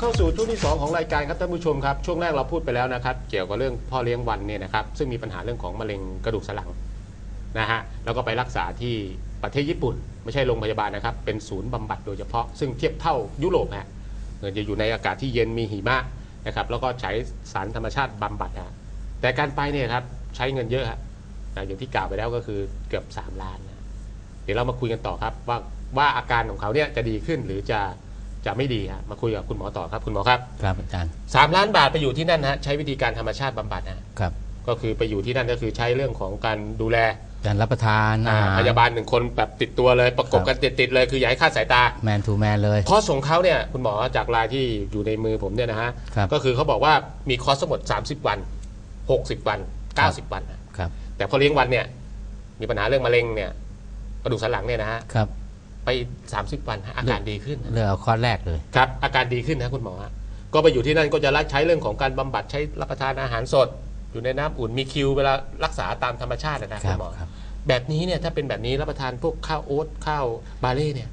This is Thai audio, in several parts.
เข้าสู่ช่วงที่ 2 ของรายการครับท่านผู้ชมครับช่วงแรกเราพูดไปแล้วนะครับ เกี่ยวกับเรื่องพ่อเลี้ยงวันเนี่ยนะครับซึ่งมีปัญหาเรื่องของมะเร็งกระดูกสันหลังนะฮะแล้วก็ไปรักษาที่ประเทศญี่ปุ่น ไม่ใช่โรงพยาบาลนะครับ เป็นศูนย์บำบัดโดยเฉพาะ ซึ่งเทียบเท่ายุโรปฮะเงินจะอยู่ในอากาศที่เย็นมีหิมะนะครับแล้วก็ใช้สารธรรมชาติบำบัดฮะแต่การไปเนี่ยครับใช้เงินเยอะฮะนะอย่างที่กล่าวไปแล้วก็คือเกือบ 3 ล้านนะเดี๋ยวเรามาคุยกันต่อครับว่าว่าอาการของเขาเนี่ยจะดีขึ้นหรือจะ จะไม่ดีฮะมาคุยกับคุณหมอต่อครับคุณหมอครับครับอาจารย์สามล้านบาทไปอยู่ที่นั่นฮะใช้วิธีการธรรมชาติบำบัดฮะครับ ก็คือไปอยู่ที่นั่นก็คือใช้เรื่องของการดูแลการรับประทานอาอ่าหารพยาบาลหนึ่งคนแบบติดตัวเลยประกบกันติดๆเลยคืออย่าให้คลาดสายตาแมนทูแมนเลยคอร์สของเขาเนี่ยคุณหมอจากรายที่อยู่ในมือผมเนี่ยนะฮะครับก็คือเขาบอกว่ามีคอร์สทั้งหมด 30 วัน 60 วัน 90 วันนะครับแต่พอเลี้ยงวันเนี่ยมีปัญหาเรื่องมะเร็งเนี่ยกระดูกสันหลังเนี่ยนะฮะครับ ไป 30 วันฮะอาการดีขึ้นเลือกเอาข้อแรกเลย ครับ อาการดีขึ้นนะคุณหมอฮะก็ไปอยู่ที่นั่นก็จะรักใช้เรื่องของการบำบัดใช้รับประทานอาหารสด อยู่ในน้ำอุ่นมีคิวเวลารักษาตามธรรมชาตินะคคุรัณบหมอ ครับ แบบนี้เนี่ยถ้าเป็นแบบนี้รับประทานพวกข้าวโอ๊ตข้าวบาเล่เนี่ย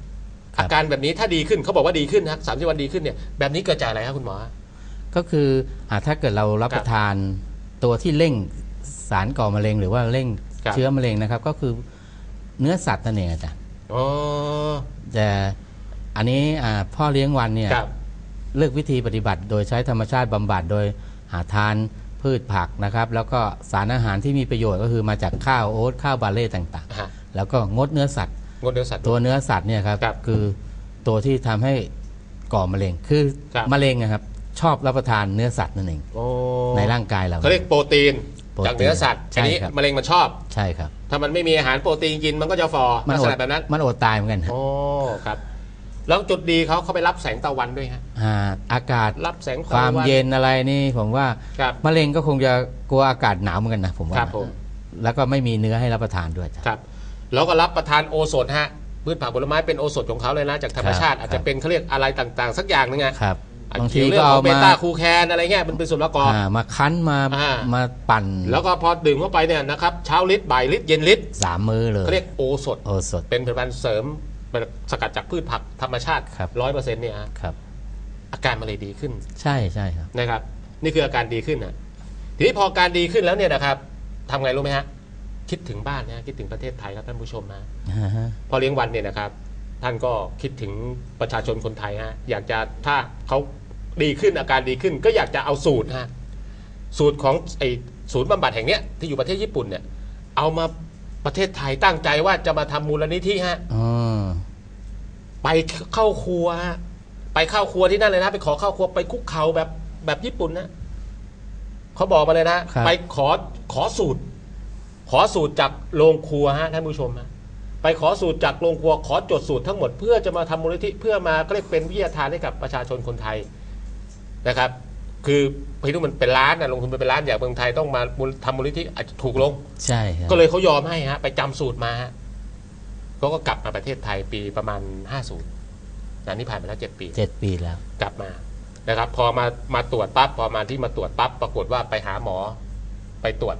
ครับ อาการแบบนี้ถ้าดีขึ้นเขาบอกว่าดีขึ้นนะสามสิบวันดีขึ้นเนี่ยแบบนี้เกิดจากอะไรครับคุณหมอ ก็คืออ่าถ้าเกิดเรารับครับประทานตัวที่เร่งสารก่อมะเร็ง หรือว่าเร่งครับ เชื้อมะเร็งนะครับ ก็คือเนื้อสัตว์นั่นเองอาจารย์ อ๋อแต่อันนี้อ่าพ่อเลี้ยงวันเนี่ยครับเลือกวิธีปฏิบัติ โดยใช้ธรรมชาติบำบัดโดยหาทานพืชผักนะครับ แล้วก็สารอาหารที่มีประโยชน์ก็คือมาจากข้าวโอ๊ตข้าวบาเล่ต่างฮะๆแล้วก็งดเนื้อสัตว์งดเนื้อสัตว์ตัวเนื้อสัตว์เนี่ยครับครับคือตัวที่ทำให้ก่อมะเร็งคือครับมะเร็งนะครับชอบรับประทานเนื้อสัตว์นั่นเองโอ้ในร่างกายเราเขาเรียกโปรตีนโปรตีน จากเนื้อสัตว์ใช่อันนี้ครับมะเร็งมันชอบ ใช่ครับ ถ้ามันไม่มีอาหารโปรตีนกินมันก็จะฟอมัลักอษดณะแบบนั้น มันอดตายเหมือนกันฮะโอ้ครับ แล้วจุดดีเขาเขาไปรับแสงตะวันด้วยฮะอ่าอากาศรับแสงคตะวามวันเย็นอะไรนี่ผมว่าครับมะเร็งก็คงจะกลัวอากาศหนาวเหมือนกันนะผมว่าครับผมแล้วก็ไม่มีเนื้อให้รับประทานด้วยจ้ะครับ แล้วก็รับประทานโอสถฮะพืชผักผลไม้เป็นโอสถของเขาเลยนะจากธรรมชาติครับอาจจะเป็นเขาเรียกอะไรต่างๆ สักอย่างหนึงไงครั บบางทีเกี่ยวเรื่ก็องขเอาองเบมาต้าคูแคนอะไรเงี้ยมันเป็นส่วนประกอบ อ่ามาคั้นมาอ่ามาปั่นแล้วก็พอดื่มเข้าไปเนี่ยนะครับเช้าลิตรบ่ายลิตรเย็นลิตรสามมื้อเลยเขาเรียกโอสถ โอสดเป็นผลิตภัณฑ์เสริมเป็นสกัดจากพืชผักธรรมชาติครับ ร้อยเปอร์เซ็นต์เนี่ยฮะครับ อาการมันเลยดีขึ้นใช่ใช่ครับ นะครับ นี่คืออาการดีขึ้นนะทีนี้พอการดีขึ้นแล้วเนี่ยนะครับทำไงรู้ไหมฮะคิดถึงบ้านนะคิดถึงประเทศไทยครับท่านผู้ชมนะอ่าฮะพอเลี้ยงวันเนี่ยนะครับ ท่านก็คิดถึงประชาชนคนไทยฮะอยากจะถ้าเขา ดีขึ้นอาการดีขึ้น ก็อยากจะเอาสูตรฮะสูตรของไอศูนย์บำบัดแห่งเนี้ยที่อยู่ประเทศญี่ปุ่นเนี่ย เอามาประเทศไทยตั้งใจว่าจะมาทำมูลนิธิฮะอ๋อไปเข้าครัวฮะไปเข้าครัวที่นั่นเลยนะ ไปขอเข้าครัวไปคุกเข่าแบบแบบญี่ปุ่นนะเขาบอกมาเลยนะไปขอขอสูตร ขอสูตรจากโรงครัวฮะท่านผู้ชมฮะไปขอสูตรจากโรงครัวขอจดสูตรทั้งหมดเพื่อจะมาทำมูลนิธิเพื่อมาก็เรียกเป็นวิทยาทานให้กับประชาชนคนไทย นะครับ คือพี่นุมันเป็นล้านนะลงทุนไปเป็นล้านอย่างเมืองไทยต้องมามูลทำมูลนิธิอาจจะถูกลง ใช่ครับก็เลยเขายอมให้ฮะไปจำสูตรมาฮะเขาก็กลับมาประเทศไทยปีประมาณ 50นะนี่ผ่านไปแล้วเจ็ดปีเจ็ดปีแล้ว กลับมานะครับ พอมามาตรวจปั๊บพอมาที่มาตรวจปั๊บปรากฏว่าไปหาหมอ ไปตรวจ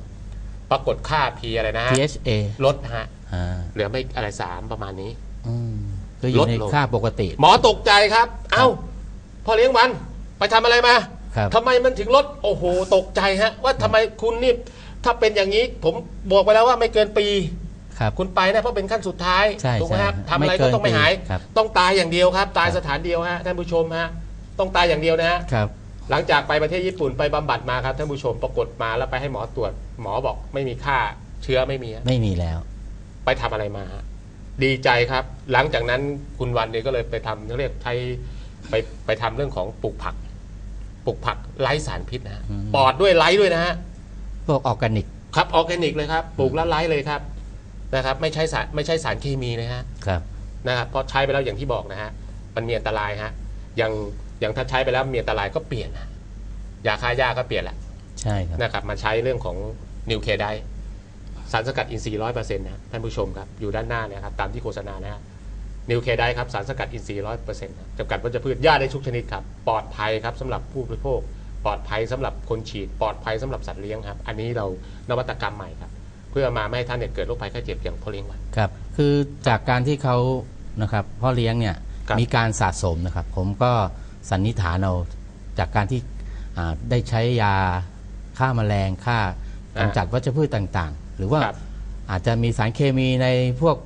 ปรากฏค่า P อะไรนะฮะ THA ลดฮะอ่าเหลือไม่อะไรสามประมาณนี้อืมก็อยู่ในลดลงค่าปกติ หมอตกใจครับ เอ้าพอเลี้ยงวัน ไปทำอะไรมาครับ ทำไมมันถึงลดโอ้โหตกใจฮะ ว่าทำไมคุณนี่ถ้าเป็นอย่างนี้ ผมบอกไปแล้วว่าไม่เกินปี ครับ คุณไปนะเพราะเป็นขั้นสุดท้ายใช่ถูกไหมครับใช่ทำอะไรไม่เกิก็นต้องไม่หาย ปีครับต้องตายอย่างเดียวครับ ตายครับ สถานเดียวฮะท่านผู้ชมฮะต้องตายอย่างเดียวนะฮะครับ หลังจากไปประเทศญี่ปุ่นไปบำบัดมาครับท่านผู้ชมปรากฏมาแล้วไปให้หมอตรวจ หมอบอกไม่มีค่าเชื้อไม่มีฮะไม่มีแล้ว ไปทำอะไรมาฮะดีใจครับ หลังจากนั้นคุณวันเนี่ยก็เลยไปทำเขาเรียกใช้ไปไปทำเรื่องของปลูกผัก ปลูกผักไร้สารพิษนะฮะอืม ปลอดด้วยไร้ด้วยนะฮะ พวกออร์แกนิกครับออร์แกนิกเลยครับปลูกแล้วไร้เลยครับนะครับไม่ใช่สารไม่ใช่สารเคมีนะฮะครับ นะครับพอใช้ไปแล้วอย่างที่บอกนะฮะมันมีอันตรายฮะอย่างอย่างถ้าใช้ไปแล้วมีอันตรายก็เปลี่ยนนะยาฆ่าหญ้าก็เปลี่ยนแหละใช่ครับ นะครับมาใช้เรื่องของนิวเคไดสารสกัดอินทรีย์ร้อยเปอร์เซ็นต์นะท่านผู้ชมครับอยู่ด้านหน้าเนี่ยครับตามที่โฆษณานะฮะ นิวเคไดครับ สารสกัดอินทรีย์ร้อยเปอร์เซ็นต์จำกัดวัชพืชหญ้าได้ทุกชนิดครับ ปลอดภัยครับสำหรับผู้บริโภค ปลอดภัยสำหรับคนฉีด ปลอดภัยสำหรับสัตว์เลี้ยงครับ อันนี้เรานวัตกรรมใหม่ครับ เพื่อมาไม่ให้ท่านเนี่ยเกิดโรคภัยไข้เจ็บอย่างพ่อเลี้ยงวันครับ คือจากการที่เขานะครับพ่อเลี้ยงเนี่ยครับมีการสะสมนะครับ ผมก็สันนิษฐานเอาจากการที่อ่าได้ใช้ยาฆ่าแมลงฆ่าอ่ากำจัดวัชพืชต่างๆ หรือว่าครับอาจจะมีสารเคมีในพวก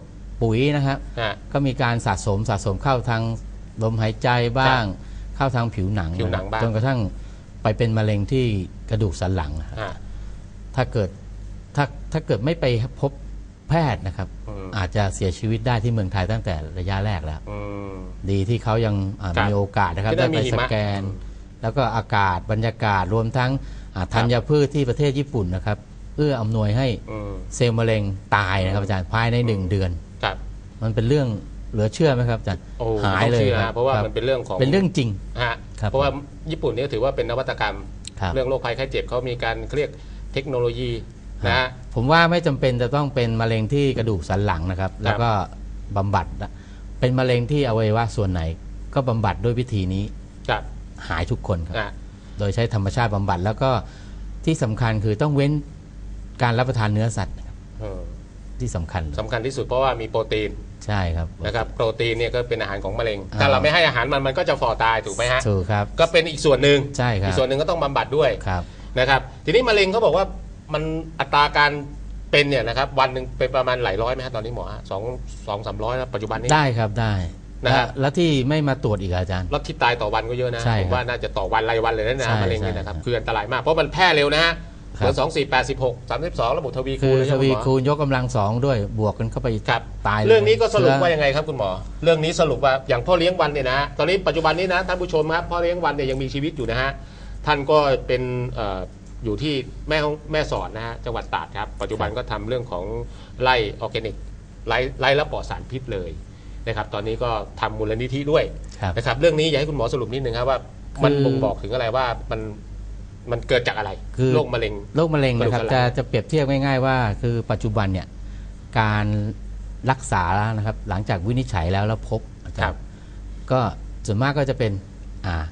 ปุ๋ยนะครับ ฮะ ก็มีการสะสมสะสมเข้าทางลมหายใจบ้าง เข้าทางผิวหนังผิวหนังบ้าง จนกระทั่งไปเป็นมะเร็งที่กระดูกสันหลังนะครับ ฮะ ถ้าเกิดถ้าถ้าเกิดไม่ไปพบแพทย์นะครับ อืม อาจจะเสียชีวิตได้ที่เมืองไทยตั้งแต่ระยะแรกแล้ว อืม ดีที่เขายังอ่าครับมีโอกาสนะครับ ที่ได้ได้มีไปหิสมะแกนแล้วก็อากาศบรรยากาศรวมทั้งอ่าธัญพืชที่ประเทศญี่ปุ่นนะครับ เอื้ออำนวยให้อืม เซลล์มะเร็งตายนะครับอาจารย์ภายในหนึ่งเดือน ครับมันเป็นเรื่องเหลือเชื่อไหมครับอาจารย์โอ้หายเลยต้องชื่อคฮะบเพราะว่าคบมันเป็นเรื่องของเป็นเรื่องจริง ฮะครับเพราะว่าญี่ปุ่นเนี่ยถือว่าเป็นนวัตกรรม ครับ เรื่องโรคภัยไข้เจ็บเขามีการเรียกเทคโนโลยีนะฮะ ผมว่าไม่จำเป็นจะต้องเป็นมะเร็งที่กระดูกสันหลังนะครับ แล้วก็บำบัดนะเป็นมะเร็งที่อวัยวะส่วนไหน ก็บำบัดด้วยวิธีนี้ครับหายทุกคนครับอะโดยใช้ธรรมชาติบำบัดแล้วก็ที่สำคัญคือต้องเว้นการรับประทานเนื้อสัตว์นะครับ เออ ที่สำคัญเลยสำคัญที่สุดเพราะว่ามีโปรตีนใช่ครับ นะครับโปรตีนเนี่ยก็เป็นอาหารของมะเร็งอ่าถ้าเราไม่ให้อาหารมันมันก็จะฝ่อตายถูกไหมฮะถูกครับ ก็เป็นอีกส่วนหนึ่งใช่ครัอีบกส่วนหนึ่งก็ต้องบำบัดด้วยครับนะครับ ทีนี้มะเร็งเขาบอกว่ามันอัตราการเป็นเนี่ยนะครับวันหนึ่งเป็นประมาณหลายร้อยไหมฮะตอนนี้หมอฮะสองสองสามร้อยนะปัจจุบันนี้ได้ครับได้นะครับและแล้วที่ไม่มาตรวจอีกอะอาจารย์แล้วที่ตายต่อวันก็เยอะนะใช่ผครับมว่าน่าจะต่อวันรายวันเลยนะใช่นะมะเร็งเนี่ยนะครับใช่คืออันตรายมากเพราะมันแพร่เร็วนะฮะครับ เหลือสองสี่แปดสิบหกสามสิบสองระบบทวีคูคือณเลยทใช่ไหมวีหมอคูณยกกำลังสองด้วยบวกกันเข้าไปครับตายลยเรื่องนี้ก็สรุปเชื้อว่ายังไงครับคุณหมอ เรื่องนี้สรุปว่าอย่างพ่อเลี้ยงวันเนี่ยนะฮะตอนนี้ปัจจุบันนี้นะท่านผู้ชมครับพ่อเลี้ยงวันเนี่ยยังมีชีวิตอยู่นะฮะท่านก็เป็นเอ่ออยู่ที่แม่ของแม่สอดนะฮะจังหวัดตราดครับปัจจุบันก็ทำเรื่องของไร่ออร์แกนิกไร่ไร่ละปลอดสารพิษเลยนะครับตอนนี้ก็ทำมูลนิธิด้วยครับ นะครับเรื่องนี้อยากให้คุณหมอสรุปนิดนึงครับว่ามันคือ บ่งบอกถึงอะไรว่ามัน มันเกิดจากอะไรคือโรคมะเร็งโรคมะเร็งนะครับกระดูกสันหลัจะงจะเปรียบเทียบง่ายๆว่า คือปัจจุบันเนี่ยการรักษานะครับ หลังจากวินิจฉัยแล้วแล้วพบอาจารย์ก็ส่วนมากก็จะเป็นอ่า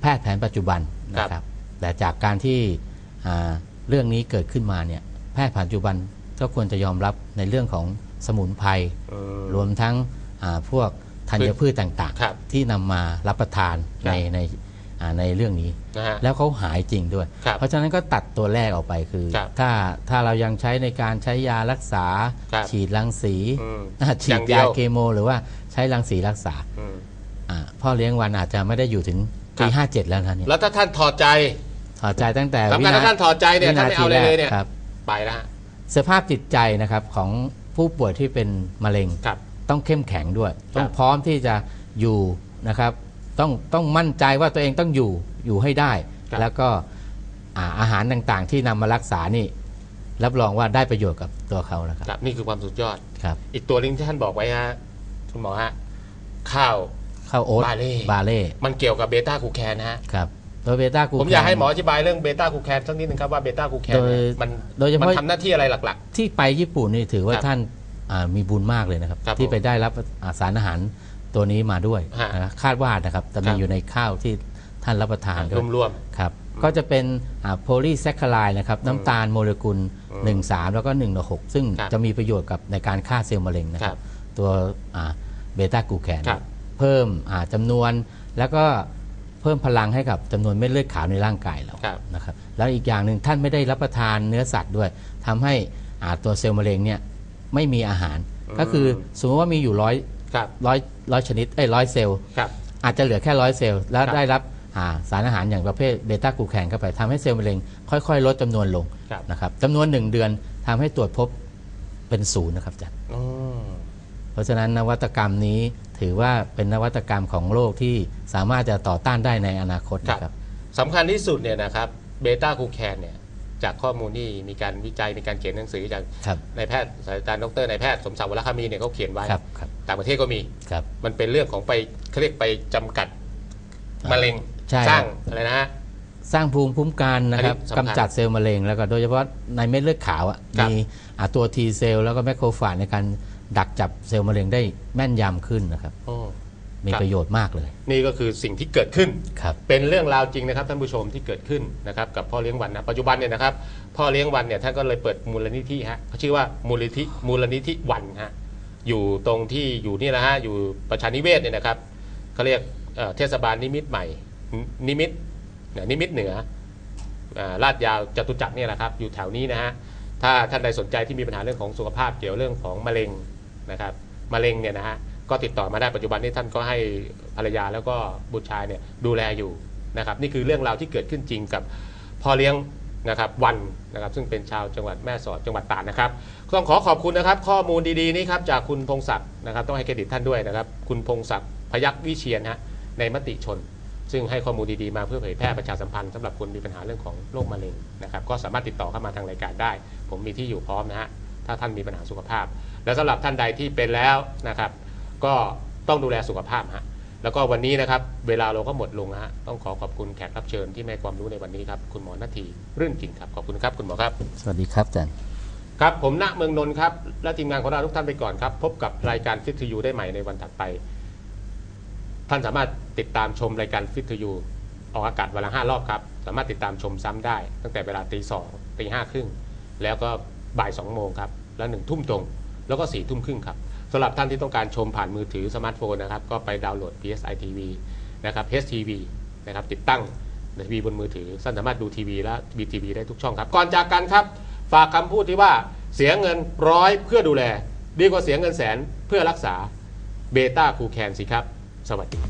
แพทย์แผนปัจจุบันนะครับ แต่จากการที่อ่าเรื่องนี้เกิดขึ้นมาเนี่ยแพทย์แผนปัจจุบันก็ควรจะยอมรับในเรื่องของสมุนไพรอืมรวมทั้งอ่าพวกธัญพืชต่างครับๆที่นำมารับประทานครัในบในอ่า ในเรื่องนี้ นะฮะ แล้วเขาหายจริงด้วย ครับเพราะฉะนั้นก็ตัดตัวแรกออกไปคือ ครับถ้าถ้าเรายังใช้ในการใช้ยารักษา ครับฉีดรังสีอืมอ่าฉีอดย่างเดียายวเคโม หรือว่าใช้รังสีรักษาอืม อ่าพ่อเลี้ยงวันอาจจะไม่ได้อยู่ถึงปีครับ ห้าเจ็ดแล้วนะเนี่ยแล้วถ้าท่านถอดใจ ถอดใจตั้งแต่สำคัญถ้าท่านถอดใจเนี่ยวิท่านไม่เอาอะไรเลยเนี่ย ครับ ไปแล้วฮะสภาพจิตใจนะครับของผู้ป่วยที่เป็นมะเร็ง ครับ ต้องเข้มแข็งด้วยครับต้องพร้อมที่จะอยู่นะครับ ต้องต้องมั่นใจว่าตัวเองต้องอยู่อยู่ให้ได้แล้วก็อ่าอาหารต่างๆ ที่นำมารักษานี่ รับรองว่าได้ประโยชน์กับตัวเขานะครับครับนี่คือความสุดยอด ครับอีกตัวหนึงที่ท่านบอกไว้ฮะคุณหมอฮะข้าว ข้าวโอ๊ตบาเล่ บาเล่มันเกี่ยวกับเบต้าคูแคนนะฮะ ครับตัวเบต้ากู ผมอยากให้หมออธิบายเรื่องเบต้าคูแคนสักนิดนึงครับว่าเบต้าคูแคนโดยเนี่ยมันโดยเฉมันพาะทำหน้าที่อะไรหลัก ที่ไปญี่ปุ่นนี่ถือว่าครับท่านอ่ามีบุญมากเลยนะครับ ครับที่ผม ไปได้รับอ่าสารอาหาร ตัวนี้มาด้วยฮะนะครับคาดว่านะครับจะครัมีบอยู่ในข้าวที่ท่านรับประทานด้วยๆรวม ครับก็จะเป็นโพลีแซคคาไลนะครับน้ำตาลโมเลกุลอืม1 3 แล้วก็1ต่อ6ซึ่งครับจะมีประโยชน์กับในการฆ่าเซลล์มะเร็งนะคครัรับบตัวเบต้ากลูแคนครับเพิ่มอ่าจำนวนแล้วก็เพิ่มพลังให้กับจำนวนเม็ดเลือดขาวในร่างกายเราครับ นะครับแล้วอีกอย่างหนึ่งท่านไม่ได้รับประทานเนื้อสัตว์ด้วยทำให้อ่าตัวเซลล์มะเร็งเนี่ยไม่มีอาหารอืมก็คือสมมติว่ามีอยู่ร้อยๆค รับร้อยร้อยชนิดเอ้ยร้อยเซลล์ครับอาจจะเหลือแค่ร้อยเซลล์แล้วครับได้รับอ่าสารอาหารอย่างประเภทเบต้ากลูแคนเข้าไปทำให้เซลล์มะเร็งค่อยๆ ลดจำนวนลงครับนะครับจำนวนหนึ่งเดือนทำให้ตรวจพบเป็นศูนย์นะครับอาจารย์อืมเพราะฉะนั้นนวัตกรรมนี้ถือว่าเป็นนวัตกรรมของโลกที่สามารถจะต่อต้านได้ในอนาคตนะครับสำคัญที่สุดเนี่ยนะครับเบต้าคูแคนเนี่ยจากข้อมูลที่มีการวิจัยมีการเขียนหนังสือจากครับนายแพทย์ศาสตราจารย์ดรนายแพทย์สมศักดิ์วรคามีเนี่ยเขาเขียนไว้ครับครับ ต่างประเทศก็มี ครับ มันเป็นเรื่องของไปเขาเรียกไปจำกัดมะเร็งใช่ สร้างครับอะไรนะฮะ สร้างภูมิคุ้มกันนะครับอันนี้สำคัญกำจัดเซลล์มะเร็งแล้วก็โดยเฉพาะในเม็ดเลือดขาวอะครับ มีอ่าตัว T เซลล์แล้วก็แมคโครฟาจในการดักจับเซลล์มะเร็งได้แม่นยำขึ้นนะครับ โอ้ มีครับ ประโยชน์มากเลยนี่ก็คือสิ่งที่เกิดขึ้น ครับ เป็นเรื่องราวจริงนะครับท่านผู้ชมที่เกิดขึ้นนะครับกับพ่อเลี้ยงวันนะปัจจุบันเนี่ยนะครับพ่อเลี้ยงวันเนี่ยท่านก็เลยเปิดมูลนิธิฮะเขาชื่อว่ามูลนิธิมูลนิธิวันฮะ อยู่ตรงที่อยู่นี่นะฮะอยู่ประชานิเวศเนี่ยนะครับเขาเรียกเเทศบาลนิมิตรใหม่นิมิตรนิมิตรเหนืออลาดยาวจตุจักรเนี่ยแหละครับอยู่แถวนี้นะฮะถ้าท่านใดสนใจที่มีปัญหาเรื่องของสุขภาพเกี่ยวเรื่องของมะเร็งนะครับมะเร็งเนี่ยนะฮะก็ติดต่อมาได้ปัจจุบันนี้ท่านก็ให้ภรรยาแล้วก็บุตรชายเนี่ยดูแลอยู่นะครับนี่คือเรื่องราวที่เกิดขึ้นจริงกับพ่อเลี้ยง นะครับวันนะครับซึ่งเป็นชาวจังหวัดแม่สอดจังหวัดตาดนะครับต้องขอขอบคุณนะครับ ข้อมูลดีๆนี้ครับจากคุณพงศักดิ์นะครับต้องให้เครดิตท่านด้วยนะครับ คุณพงศักดิ์พยักวิเชียนฮะในมติชน ซึ่งให้ข้อมูลดีๆมาเพื่อเผยแพร่ประชาสัมพันธ์สำหรับคนมีปัญหาเรื่องของโรคมะเร็งนะครับก็สามารถติดต่อเข้ามาทางรายการได้ ผมมีที่อยู่พร้อมนะฮะถ้าท่านมีปัญหาสุขภาพ และสำหรับท่านใดที่เป็นแล้วนะครับ ก็ต้องดูแลสุขภาพฮะ แล้วก็วันนี้นะครับเวลาเราก็หมดลงนะฮะต้องขอขอบคุณแขกรับเชิญที่ให้ความรู้ในวันนี้ครับคุณหมอนาทีรื่นกิ่งครับขอบคุณครับคุณหมอครับ สวัสดีครับอาจารย์ครับผมณเมืองนนท์ครับและทีมงานของเราทุกท่านไปก่อนครับ พบกับรายการฟิตทูยูได้ใหม่ในวันถัดไป ท่านสามารถติดตามชมรายการฟิตทูยูออกอากาศวันละห้ารอบครับสามารถติดตามชมซ้ำได้ ตั้งแต่เวลาตีสองตีห้าครึ่งแล้วก็บ่ายสองโมงครับแล้วหนึ่งทุ่มตรง แล้วก็สี่ทุ่มครึ่งครับ สำหรับท่านที่ต้องการชมผ่านมือถือสมาร์ทโฟนนะครับก็ไปดาวน์โหลด PSI TV นะครับ HTV นะครับติดตั้งทีวีบนมือถือท่านสามารถดูทีวีและบีทีวีได้ทุกช่องครับ ก่อนจากกันครับ ฝากคำพูดที่ว่าเสียเงินร้อยเพื่อดูแล ดีกว่าเสียเงินแสนเพื่อรักษาเบต้าคูแคนสิครับ สวัสดี